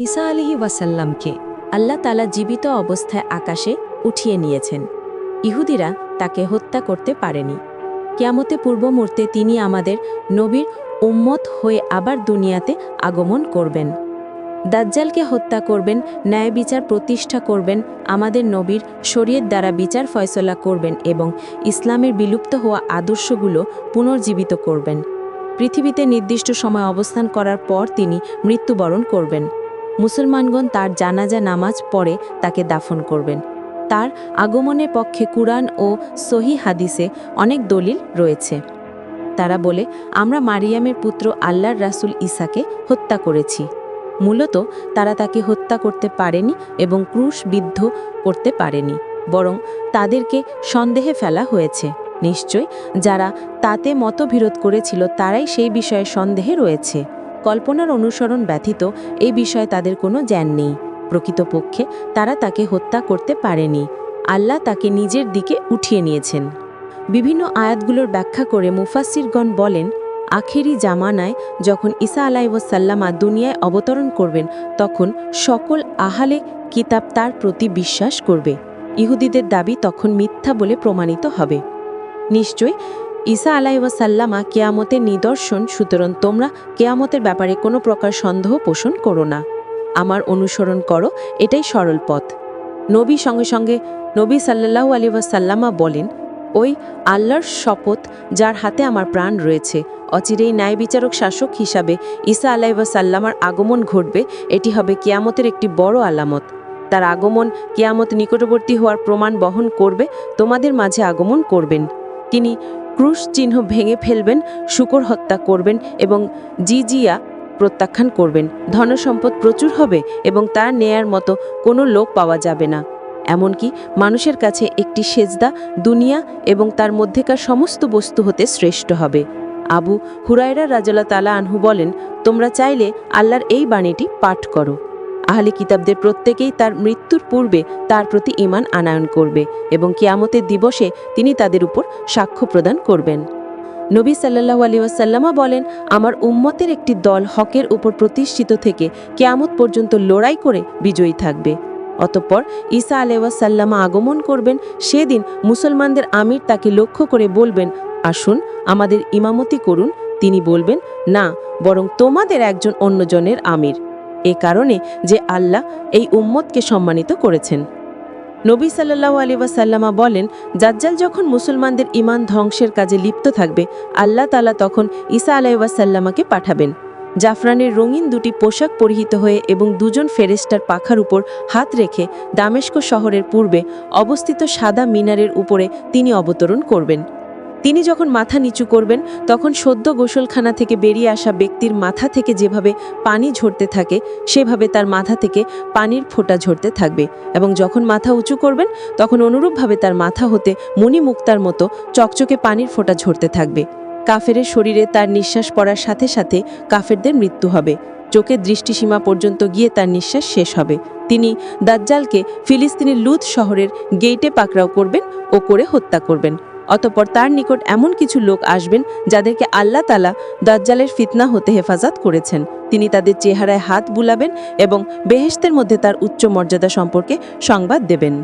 ঈসা আলিহি ওয়াসাল্লামকে আল্লাহ তালা জীবিত অবস্থায় আকাশে উঠিয়ে নিয়েছেন। ইহুদিরা তাকে হত্যা করতে পারেনি। কিয়ামতে পূর্বমূর্তে তিনি আমাদের নবীর উম্মত হয়ে আবার দুনিয়াতে আগমন করবেন। দাজ্জালকে হত্যা করবেন, ন্যায় বিচার প্রতিষ্ঠা করবেন, আমাদের নবীর শরীয়ত দ্বারা বিচার ফয়সলা করবেন এবং ইসলামের বিলুপ্ত হওয়া আদর্শগুলো পুনর্জীবিত করবেন। পৃথিবীতে নির্দিষ্ট সময় অবস্থান করার পর তিনি মৃত্যুবরণ করবেন। মুসলমানগণ তার জানাজা নামাজ পড়ে তাকে দাফন করবেন। তার আগমনের পক্ষে কুরআন ও সহি হাদিসে অনেক দলিল রয়েছে। তারা বলে, আমরা মারিয়ামের পুত্র আল্লাহর রাসূল ইসাকে হত্যা করেছি। মূলত তারা তাকে হত্যা করতে পারেনি এবং ক্রুশবিদ্ধ করতে পারেনি, বরং তাদেরকে সন্দেহে ফেলা হয়েছে। নিশ্চয় যারা তাতে মতবিরোধ করেছিল তারাই সেই বিষয়ে সন্দেহে রয়েছে। কল্পনার অনুসরণ ব্যতীত এই বিষয়ে তাদের কোনো জ্ঞান নেই। প্রকৃতপক্ষে তারা তাকে হত্যা করতে পারেনি। আল্লাহ তাকে নিজের দিকে উঠিয়ে নিয়েছেন। বিভিন্ন আয়াতগুলোর ব্যাখ্যা করে মুফাসিরগণ বলেন, আখেরি জামানায় যখন ঈসা আলাইসাল্লামা দুনিয়ায় অবতরণ করবেন, তখন সকল আহালে কিতাব তার প্রতি বিশ্বাস করবে। ইহুদিদের দাবি তখন মিথ্যা বলে প্রমাণিত হবে। নিশ্চয় ঈসা আলাইসাল্লামা কেয়ামতের নিদর্শন, সুতরাং তোমরা কেয়ামতের ব্যাপারে কোনো প্রকার সন্দেহ পোষণ করো না। আমার অনুসরণ করো, এটাই সরল পথ। নবী সঙ্গে সঙ্গে নবী সাল্লাহু আলী ওয়াসাল্লামা বলেন, ওই আল্লাহর শপথ যার হাতে আমার প্রাণ রয়েছে অচিরেই ন্যায় বিচারক শাসক হিসাবে ঈসা আলাইসাল্লামার আগমন ঘটবে, এটি হবে কেয়ামতের একটি বড় আলামত। তার আগমন কেয়ামত নিকটবর্তী হওয়ার প্রমাণ বহন করবে, তোমাদের মাঝে আগমন করবেন। তিনি ক্রুশ চিহ্ন ভেঙে ফেলবেন, শুকর হত্যা করবেন এবং জিজিয়া প্রত্যাখ্যান করবেন। ধনসম্পদ প্রচুর হবে এবং তার নেয়ার মতো কোনো লোক পাওয়া যাবে না। এমনকি মানুষের কাছে একটি সেজদা দুনিয়া এবং তার মধ্যেকার সমস্ত বস্তু হতে শ্রেষ্ঠ হবে। আবু হুরায়রা রাজলা তালা আনহু বলেন, তোমরা চাইলে আল্লাহর এই বাণীটি পাঠ করো। আহলে কিতাবদের প্রত্যেকেই তার মৃত্যুর পূর্বে তার প্রতি ইমান আনায়ন করবে এবং কিয়ামতের দিবসে তিনি তাদের উপর সাক্ষ্য প্রদান করবেন। নবী সাল্লাহু আলী ওয়াসাল্লামা বলেন, আমার উম্মতের একটি দল হকের উপর প্রতিষ্ঠিত থেকে কেয়ামত পর্যন্ত লড়াই করে বিজয়ী থাকবে। অতঃপর ঈসা আলাইসাল্লামা আগমন করবেন। সেদিন মুসলমানদের আমির তাকে লক্ষ্য করে বলবেন, আসুন, আমাদের ইমামতি করুন। তিনি বলবেন, না, বরং তোমাদের একজন অন্যজনের আমির। এ কারণে যে আল্লাহ এই উম্মতকে সম্মানিত করেছেন। নবী সাল্লাহ আলী ওয়াসাল্লামা বলেন জাজ্জাল যখন মুসলমানদের ইমান ধ্বংসের কাজে লিপ্ত থাকবে, আল্লাহ তালা তখন ঈসা আলাইসাল্লামাকে পাঠাবেন। জাফরানের রঙিন দুটি পোশাক পরিহিত হয়ে এবং দুজন ফেরেস্টার পাখার উপর হাত রেখে দামেস্ক শহরের পূর্বে অবস্থিত সাদা মিনারের উপরে তিনি অবতরণ করবেন। তিনি যখন মাথা নিচু করবেন, তখন সদ্য গোসলখানা থেকে বেরিয়ে আসা ব্যক্তির মাথা থেকে যেভাবে পানি ঝরতে থাকে, সেভাবে তার মাথা থেকে পানির ফোঁটা ঝরতে থাকবে এবং যখন মাথা উঁচু করবেন, তখন অনুরূপভাবে তার মাথা হতে মণিমুক্তার মতো চকচকে পানির ফোঁটা ঝরতে থাকবে। কাফেরের শরীরে তার নিঃশ্বাস পড়ার সাথে সাথে কাফেরদের মৃত্যু হবে। চোখের দৃষ্টিসীমা পর্যন্ত গিয়ে তার নিঃশ্বাস শেষ হবে। তিনি দাজ্জালকে ফিলিস্তিনের লুথ শহরের গেইটে পাকড়াও করবেন ও করে হত্যা করবেন। অতপর তার নিকট এমন কিছু লোক আসবেন যাদেরকে আল্লাহ তালা দাজ্জালের ফিতনা হতে হেফাজত করেছেন। তিনি তাদের চেহারায় হাত বুলাবেন এবং বেহেস্তের মধ্যে তার উচ্চ মর্যাদা সম্পর্কে সংবাদ দেবেন।